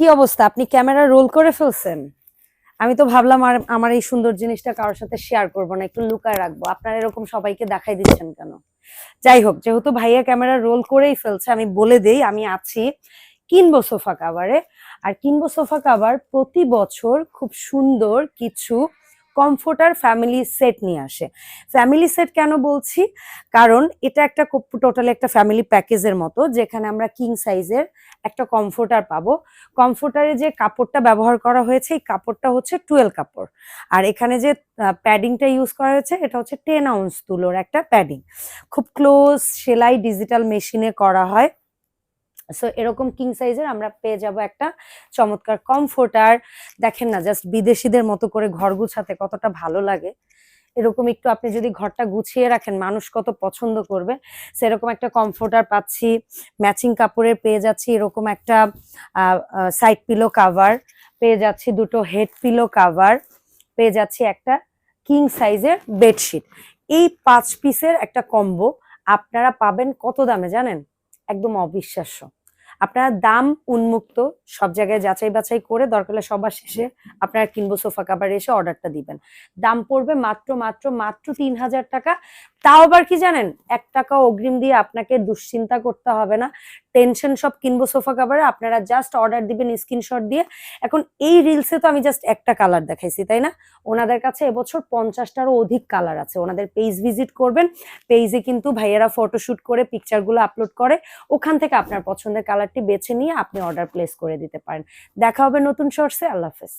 কি অবস্থা? আপনি ক্যামেরা রোল করে ফেলছেন? আমি তো ভাবলাম আর আমার এই সুন্দর জিনিসটা কারোর সাথে শেয়ার করব না, একটু লুকায় রাখব। আপনার এরকম সবাইকে দেখাই দিচ্ছেন কেন? যাই হোক, যেহেতু ভাইয়া ক্যামেরা রোল করেই ফেলছে, আমি বলে দেই, আমি আছি কিনবো সোফা কাভারে আর কিনবো সোফা কাভার প্রতি বছর খুব সুন্দর কিছু কমফোর্টার ফ্যামিলি সেট নিয়ে আসে। ফ্যামিলি সেট কেন বলছি? কারণ এটা একটা টোটালি একটা ফ্যামিলি প্যাকেজের মতো, যেখানে আমরা কিং সাইজের একটা কমফোর্টার পাবো। কমফোর্টারে যে কাপড়টা ব্যবহার করা হয়েছে, এই কাপড়টা হচ্ছে টুয়েলভ কাপড়। আর এখানে যে প্যাডিংটা ইউজ করা হয়েছে, এটা হচ্ছে টেন আউন্স তুলোর একটা প্যাডিং খুব ক্লোজ সেলাই ডিজিটাল মেশিনে করা হয়। সো এরকম কিং সাইজের আমরা পেয়ে যাব একটা চমৎকার কমফোর্টার দেখেন না জাস্ট বিদেশিদের মতো করে ঘর গুছাতে কতটা ভালো লাগে। এরকম একটু আপনি যদি ঘরটা গুছিয়ে রাখেন, মানুষ কত পছন্দ করবে। সেরকম একটা কমফোর্টার পাচ্ছি ম্যাচিং কাপড়ের পেয়ে যাচ্ছি, এরকম একটা সাইড পিলো কাভার পেয়ে যাচ্ছি, দুটো হেড পিলো কাভার পেয়ে যাচ্ছি একটা কিং সাইজের বেডশিট এই পাঁচ পিসের একটা কম্বো আপনারা পাবেন কত দামে জানেন? একদম অবিশ্বাস্য। আপনারা দাম উন্মুক্ত, সব জায়গায় যাচাই বাছাই করে দরকার হলে সবার শেষে আপনারা কিনবো সোফা কাভার এসে অর্ডারটা দিবেন। দাম পড়বে মাত্র মাত্র মাত্র তিন হাজার টাকা। তাও আবার কি জানেন? এক টাকা অগ্রিম দিয়ে আপনাকে দুশ্চিন্তা করতে হবে না। টেনশন সব কিনবো সোফা কাভারে, আপনারা জাস্ট অর্ডার দিবেন স্ক্রিনশট দিয়ে। এখন এই রিলসে তো আমি জাস্ট একটা কালার দেখাইছি, তাই না? ওনাদের কাছে এবছর পঞ্চাশটারও অধিক কালার আছে। ওনাদের পেজ ভিজিট করবেন। পেজে কিন্তু ভাইয়েরা ফটোশুট করে পিকচারগুলো আপলোড করে। ওখান থেকে আপনার পছন্দের কালারটি বেছে নিয়ে আপনি অর্ডার প্লেস করে দিতে পারেন। দেখা হবে নতুন সোর্সে আল্লাহ হাফেজ।